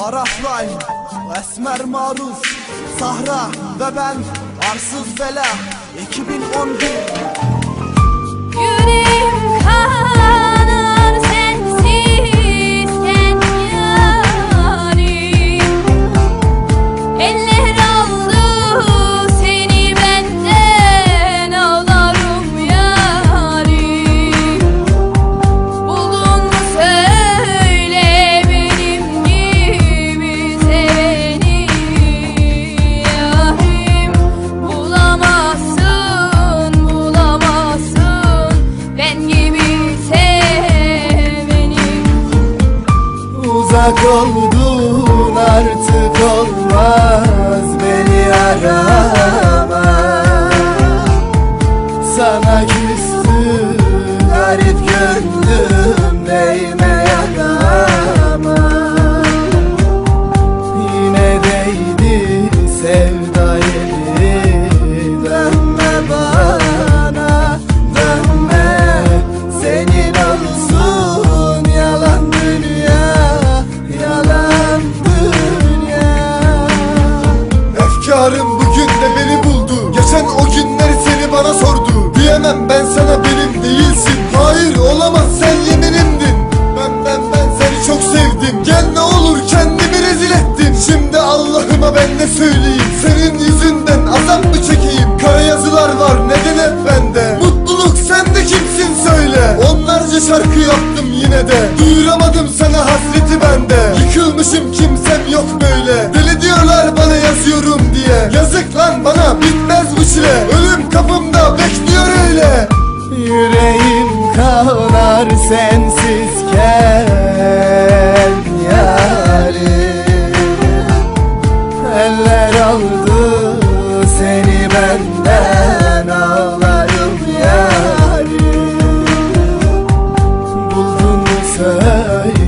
Arafline, Esmer Maruz, Sahra ve ben Arsız Bela 2011 Uzak oldun artık olmaz beni arama ne söyleyeyim? Senin yüzünden azap mı çekeyim? Kara yazılar var neden hep bende? Mutluluk sende kimsin söyle. Onlarca şarkı yaptım yine de. Duyuramadım sana hasreti bende. Yıkılmışım kimsem yok böyle. Deli diyorlar bana yazıyorum diye. Yazık lan bana bitmez bu çile. Ölüm kapımda bekliyor öyle. Yüreğim kanar sen ben ağlarım yarim. Buldun mu sen?